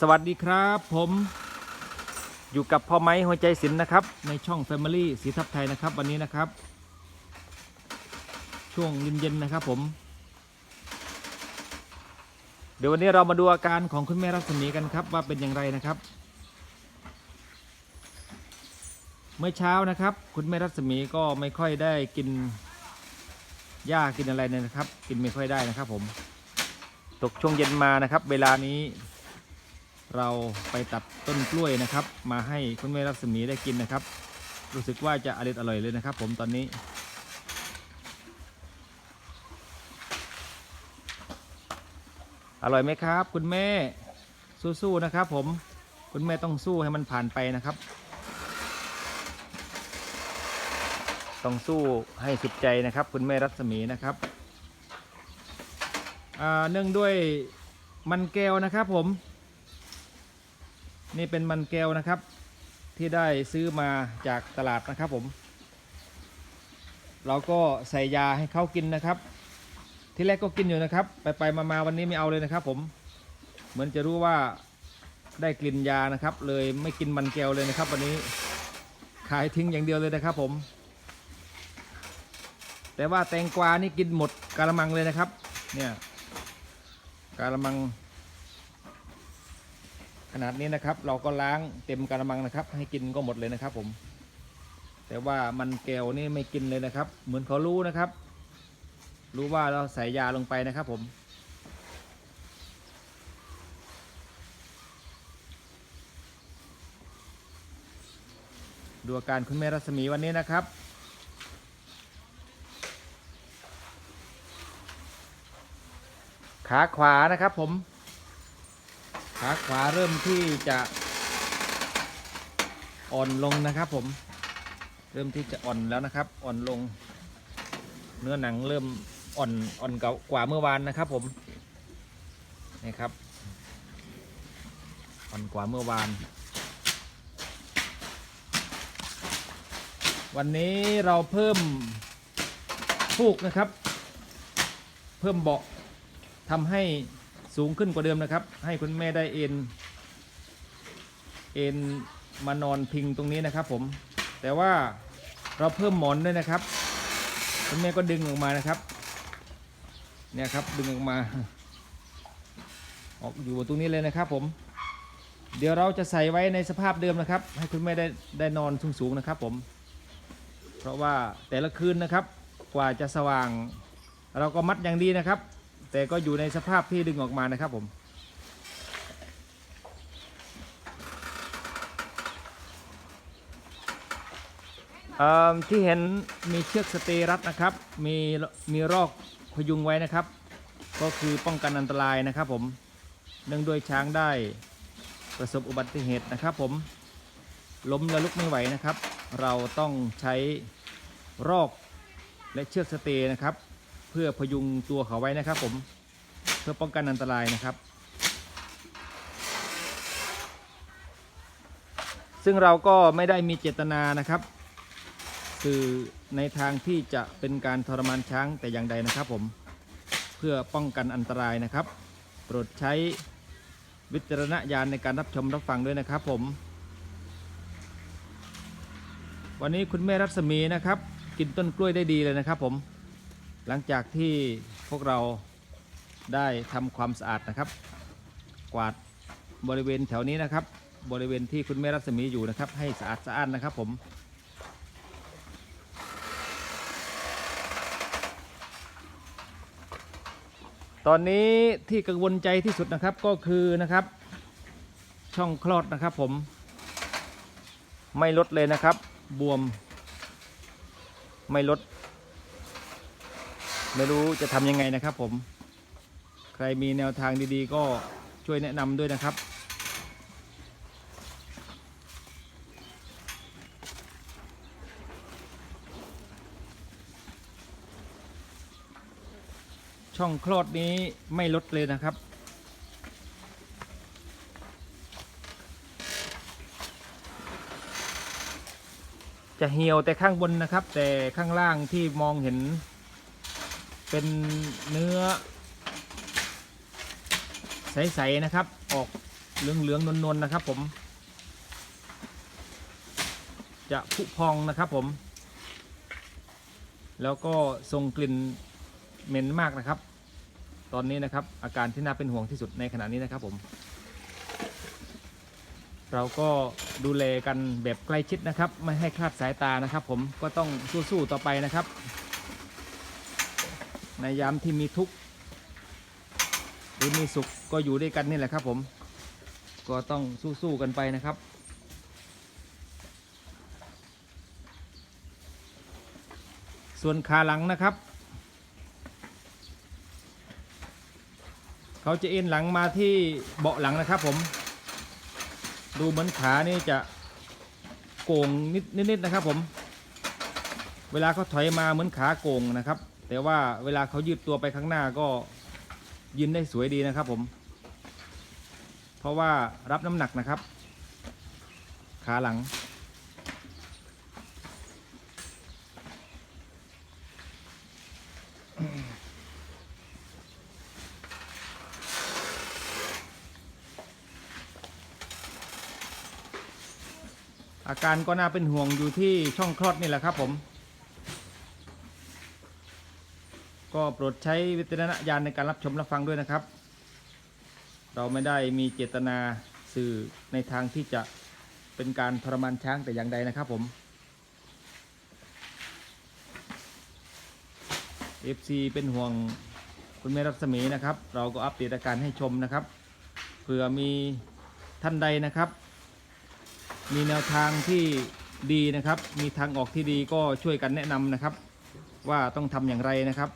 สวัสดีครับ ผมอยู่กับพ่อไม้หัวใจศิลป์นะครับ ในช่อง Family สีทับไทยนะครับ วันนี้นะครับ ช่วงเย็นๆนะครับผม เดี๋ยววันนี้เรามาดูอาการของคุณแม่รัศมีกันครับ ว่าเป็นอย่างไรนะครับ เมื่อเช้านะครับ คุณแม่รัศมีก็ไม่ค่อยได้กินหญ้ากินอะไรเนี่ยนะครับ กินไม่ค่อยได้นะครับ ผม ตกช่วงเย็นมานะครับ เวลานี้ เราไปตัดต้นกล้วยนะครับ มาให้คุณแม่รัศมีได้กินนะครับ รู้สึกว่าจะอร่อยอร่อยเลยนะครับ ผมตอนนี้ อร่อยไหมครับ คุณแม่สู้ๆนะครับ ผมคุณแม่ต้องสู้ให้มันผ่านไปนะครับ ต้องสู้ให้สุดใจนะครับ คุณแม่รัศมีนะครับเนื่องด้วยมันแก้วนะครับผม นี่เป็นมันแก้วนะครับ ที่ได้ซื้อมาจากตลาดนะครับผม เราก็ใส่ยาให้เขากินนะครับ ที่แรกก็กินอยู่นะครับ ไปไปมามาวันนี้ไม่เอาเลยนะครับ ผม เหมือนจะรู้ว่าได้กลิ่นยานะครับ เลยไม่กินมันแก้วเลยนะครับ วันนี้ขายทิ้งอย่างเดียวเลยนะครับ ผม แต่ว่าแตงกวานี่กินหมดกาละมังเลยนะครับ เนี่ยกาละมัง ขนาดนี้นะครับ เราก็ล้างเต็มกาละมังนะครับ ให้กินก็หมดเลยนะครับผม แต่ว่ามันแก้วนี่ไม่กินเลยนะครับ เหมือนเขารู้นะครับ รู้ว่าเราใส่ยาลงไปนะครับผมดูอาการคุณแม่รัศมีวันนี้นะครับ ขาขวานะครับผม ขาขวาเริ่มที่จะอ่อนลงนะครับผม เริ่มที่จะอ่อนแล้วนะครับ อ่อนลง เนื้อหนังเริ่มอ่อนอ่อนกว่าเมื่อวานนะครับผมนี่ครับ อ่อนกว่าเมื่อวาน วันนี้เราเพิ่มฟูกนะครับ เพิ่มเบาะทำให้ สูงขึ้นกว่าเดิมนะครับ ให้คุณแม่ได้เอนเอนมานอนพิงตรงนี้นะครับ ผม แต่ว่าเราเพิ่มหมอนด้วยนะครับ คุณแม่ก็ดึงออกมานะครับ เนี่ยครับดึงออกมา ออกอยู่ตรงนี้เลยนะครับ ผม เดี๋ยวเราจะใส่ไว้ในสภาพเดิมนะครับ ให้คุณแม่ได้ได้นอนสูงๆนะครับ ผม เพราะว่าแต่ละคืนนะครับ กว่าจะสว่าง เราก็มัดอย่างดีนะครับ แต่ก็อยู่ในสภาพที่ดึงออกมานะครับผมที่เห็นมีเชือกสเตย์รัดนะครับ มีมีรอกพยุงไว้นะครับ ก็คือป้องกันอันตรายนะครับผมเนื่องด้วยช้างได้ประสบอุบัติเหตุนะครับผมล้มและลุกไม่ไหวนะครับ เราต้องใช้รอกและเชือกสเตย์นะครับ เพื่อพยุงตัวเขาไว้นะครับ ผมเพื่อป้องกันอันตรายนะครับ ซึ่งเราก็ไม่ได้มีเจตนานะครับ คือในทางที่จะเป็นการทรมานช้างแต่อย่างใดนะครับ ผมเพื่อป้องกันอันตรายนะครับ โปรดใช้วิจารณญาณในการรับชมรับฟังด้วยนะครับ ผม วันนี้คุณแม่รัศมีนะครับ กินต้นกล้วยได้ดีเลยนะครับ ผม หลังจากที่พวกเราได้ทำความสะอาดนะครับ กวาดบริเวณแถวนี้นะครับ บริเวณที่คุณแม่รัศมีอยู่นะครับ ให้สะอาดสะอ้านนะครับผมตอนนี้ที่กังวลใจที่สุดนะครับก็คือนะครับ ช่องคลอดนะครับผม ไม่ลดเลยนะครับ บวม ไม่ลด ไม่รู้จะทำยังไงนะครับผม ใครมีแนวทางดีๆ ก็ช่วยแนะนำด้วยนะครับ ช่องคลอดนี้ไม่ลดเลยนะครับจะเหี่ยวแต่ข้างบนนะครับ แต่ข้างล่างที่มองเห็น เป็นเนื้อ ใส ๆ นะครับ ออกเหลือง ๆ นวลๆนะครับ ผม จะผุพองนะครับผม แล้วก็ส่งกลิ่นเหม็นมากนะครับ ตอนนี้นะครับ อาการที่น่าเป็นห่วงที่สุดในขณะนี้นะครับผม เราก็ดูแลกันแบบใกล้ชิดนะครับ ไม่ให้คลาดสายตานะครับ ผมก็ต้องสู้ๆต่อไปนะครับ ในยามที่มีทุกข์หรือมีสุขก็อยู่ด้วยกันนี่แหละครับผม ก็ต้องสู้ๆกันไปนะครับ ส่วนขาหลังนะครับ เขาจะเอ็นหลังมาที่เบาะหลังนะครับผม ดูเหมือนขานี่จะโก่งนิดนิดๆนะครับผม เวลาเขาถอยมาเหมือนขาโก่งนะครับ แต่ว่าเวลาเขายืดตัวไปข้างหน้าก็ยืนได้สวยดีนะครับผม เพราะว่ารับน้ำหนักนะครับ ขาหลัง อาการก็น่าเป็นห่วงอยู่ที่ช่องคลอดนี่แหละครับผม ก็โปรดใช้วิจารณญาณในการรับชมรับฟังด้วยนะครับ เราไม่ได้มีเจตนาสื่อในทางที่จะเป็นการทรมานช้างแต่อย่างใดนะครับผม FC เป็นห่วงคุณแม่รัศมีนะครับ เราก็อัปเดตอาการให้ชมนะครับเผื่อมีท่านใดนะครับ มีแนวทางที่ดีนะครับ มีทางออกที่ดีก็ช่วยกันแนะนำนะครับ ว่าต้องทำอย่างไรนะครับ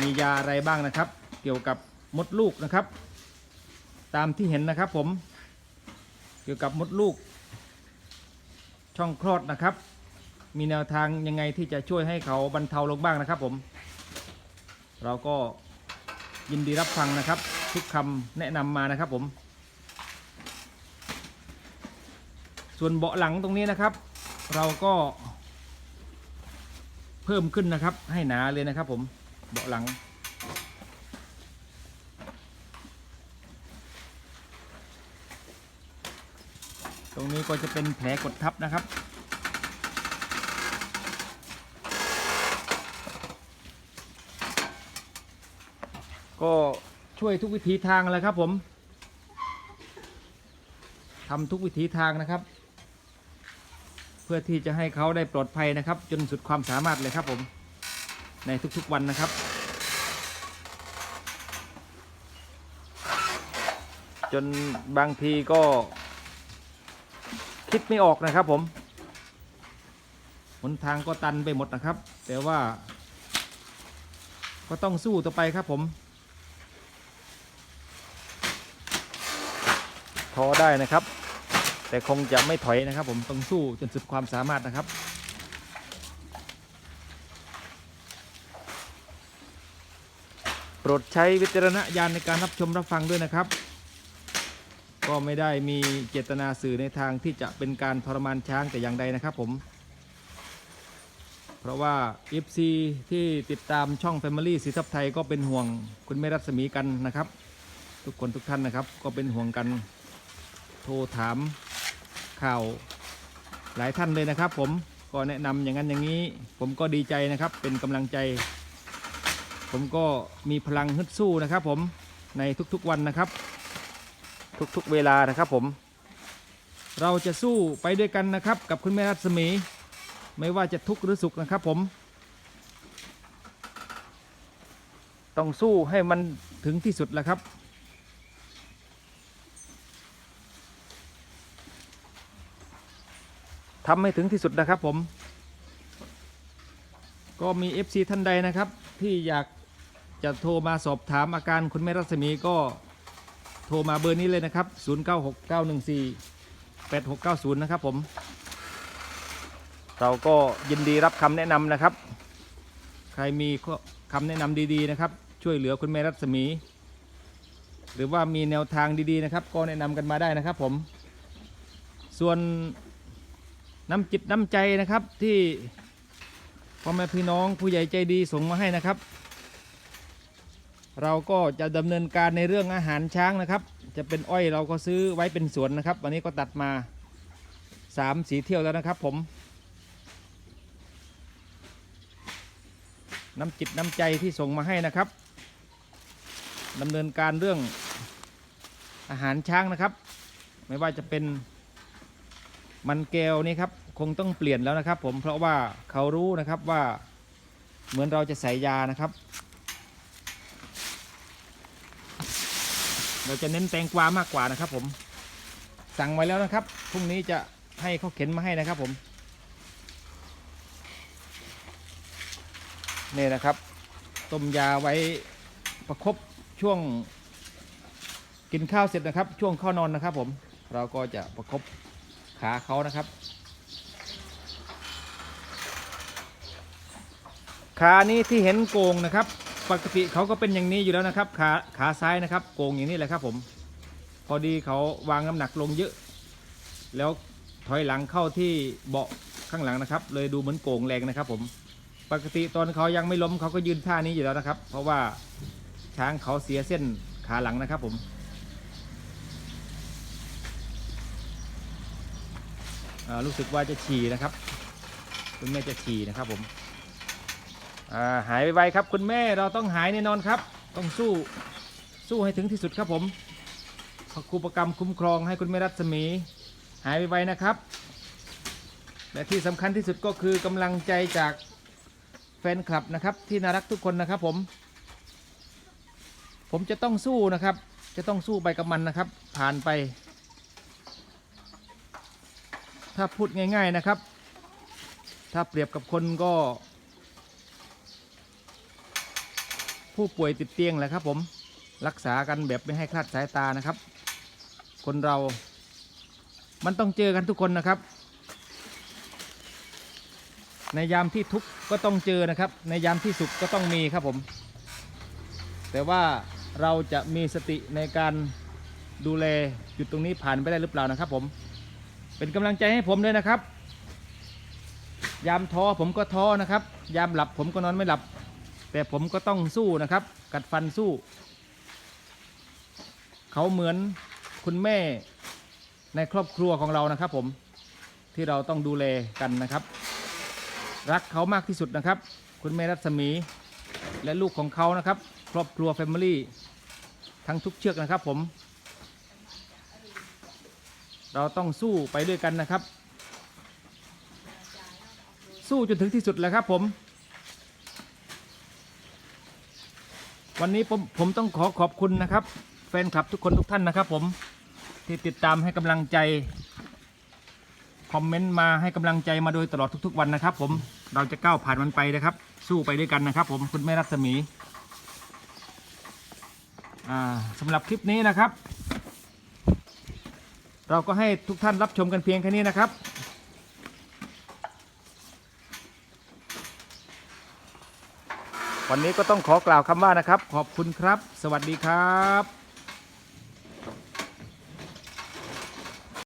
มียาอะไรบ้างนะครับ เกี่ยวกับมดลูกนะครับ ตามที่เห็นนะครับผม เกี่ยวกับมดลูก ช่องคลอดนะครับ มีแนวทางยังไงที่จะช่วยให้เขาบรรเทาลงบ้างนะครับผม เราก็ยินดีรับฟังนะครับ ทุกคำแนะนำมานะครับผม ส่วนเบาะหลังตรงนี้นะครับ เราก็เพิ่มขึ้นนะครับ ให้หนาเลยนะครับผม เบาะหลัง ตรงนี้ก็จะเป็นแผลกดทับนะครับ ก็ช่วยทุกวิถีทางเลยครับผมทำทุกวิถีทางนะครับ เพื่อที่จะให้เขาได้ปลอดภัยนะครับ จนสุดความสามารถเลยครับผม ในทุกๆวันนะครับ จนบางทีก็คิดไม่ออกนะครับผมหนทางก็ตันไปหมดนะครับ แต่ว่า ก็ต้องสู้ต่อไปครับผมท้อได้นะครับ แต่คงจะไม่ถอยนะครับ ผมต้องสู้จนสุดความสามารถนะครับ ปรดใช้วิจารณญาณในการรับชมรับฟังด้วยนะครับ ก็ไม่ได้มีเจตนาสื่อในทางที่จะเป็นการทรมานช้างแต่อย่างใดนะครับผม เพราะว่า FC ที่ติดตามช่อง Family สีทับไทยก็เป็นห่วงคุณแม่รัศมีกันนะครับ ทุกคนทุกท่านนะครับ ก็เป็นห่วงกันโทรถามข่าวหลายท่านเลยนะครับ ผมก็แนะนำอย่างนั้นอย่างนี้ ผมก็ดีใจนะครับเป็นกำลังใจ ผมก็มีพลังฮึดสู้นะครับ ผมในทุกๆวันนะครับ ทุกๆเวลานะครับผม เราจะสู้ไปด้วยกันนะครับ กับคุณแม่รัศมี ไม่ว่าจะทุกข์หรือสุขนะครับ ผม ต้องสู้ให้มันถึงที่สุดแหละครับทำให้ถึงที่สุดนะครับผม ก็มี FC ท่านใดนะครับ ที่อยาก จะโทรมาสอบถามอาการคุณแม่รัศมีก็โทรมาเบอร์นี้เลยนะครับ 096914 8690 นะครับผม เราก็ยินดีรับคำแนะนำนะครับ ใครมีข้อคำแนะนำดีๆนะครับ ช่วยเหลือคุณแม่รัศมี หรือว่ามีแนวทางดีๆนะครับ ก็แนะนำกันมาได้นะครับผม ส่วนน้ำจิตน้ำใจนะครับที่พ่อแม่พี่น้องผู้ใหญ่ใจดีส่งมาให้นะครับ เราก็จะดำเนินการในเรื่องอาหารช้างนะครับ จะเป็นอ้อยเราก็ซื้อไว้เป็นสวนนะครับ วันนี้ก็ตัดมาสามสีเที่ยวแล้วนะครับ ผม น้ำจิตน้ำใจที่ส่งมาให้นะครับดำเนินการเรื่องอาหารช้างนะครับ ไม่ว่าจะเป็นมันแก้วนี่ครับคงต้องเปลี่ยนแล้วนะครับ ผมเพราะว่าเขารู้นะครับว่าเหมือนเราจะใส่ยานะครับ เราจะเน้นแตงกวามากกว่านะครับ ผม สั่งไว้แล้วนะครับพรุ่งนี้จะให้เขาเข็นมาให้นะครับ ผมนี่นะครับ ต้มยาไว้ประคบช่วงกินข้าวเสร็จนะครับ ช่วงเข้านอนนะครับ ผม เราก็จะประคบขาเขานะครับขานี้ที่เห็นโกงนะครับ ปกติเขาก็เป็นอย่างนี้อยู่แล้วนะครับ ขาขาซ้ายนะครับ โกงอย่างนี้แหละครับ ผม พอดีเขาวางน้ำหนักลงเยอะ แล้วถอยหลังเข้าที่เบาะข้างหลังนะครับ เลยดูเหมือนโกงแรงนะครับ ผม ปกติตอนเขายังไม่ล้มเขาก็ยืนท่านี้อยู่แล้วนะครับ เพราะว่าช้างเขาเสียเส้นขาหลังนะครับ ผมรู้สึกว่าจะฉี่นะครับ คุณแม่จะฉี่นะครับผม หายไวๆครับ คุณแม่เราต้องหายแน่นอนครับ ต้องสู้สู้ให้ถึงที่สุดครับผมขอครูประกรรมคุ้มครองให้คุณแม่รัศมี หายไวๆนะครับ และที่สำคัญที่สุดก็คือกำลังใจจากแฟนคลับนะครับ ที่น่ารักทุกคนนะครับผม ผมจะต้องสู้นะครับ จะต้องสู้ไปกับมันนะครับ ผ่านไป ถ้าพูดง่าย ๆนะครับ ถ้าเปรียบกับคนก็ ผู้ป่วยติดเตียงแหละครับ ผมรักษากันแบบไม่ให้คลาดสายตานะครับ คนเรา มันต้องเจอกันทุกคนนะครับ ในยามที่ทุกข์ก็ต้องเจอนะครับ ในยามที่สุขก็ต้องมีครับผม แต่ว่าเราจะมีสติในการดูแลจุดตรงนี้ผ่านไปได้หรือเปล่านะครับ ผม เป็นกำลังใจให้ผมด้วยนะครับ ยามท้อผมก็ท้อนะครับ ยามหลับผมก็นอนไม่หลับ แต่ผมก็ต้องสู้นะครับ กัดฟันสู้ เขาเหมือนคุณแม่ในครอบครัวของเรานะครับ ผมที่เราต้องดูแลกันนะครับ รักเขามากที่สุดนะครับ คุณแม่รัศมี และลูกของเขานะครับ ครอบครัวแฟมิลี่ทั้งทุกเชือกนะครับผม เราต้องสู้ไปด้วยกันนะครับ สู้จนถึงที่สุดแหล้วครับผม วันนี้ผมผมต้องขอขอบคุณนะครับ แฟนคลับทุกคนทุกท่านนะครับ ผมที่ติดตามให้กำลังใจคอมเมนต์มาให้กำลังใจมาโดยตลอดทุก ๆ วันนะครับ ผมเราจะก้าวผ่านมันไปนะครับ สู้ไปด้วยกันนะครับ ผมคุณแม่รัศมีอ่าสำหรับคลิปนี้นะครับ เราก็ให้ทุกท่านรับชมกันเพียงแค่นี้นะครับ วันนี้ก็ต้องขอกล่าวคำว่านะครับ ขอบคุณครับ สวัสดีครับ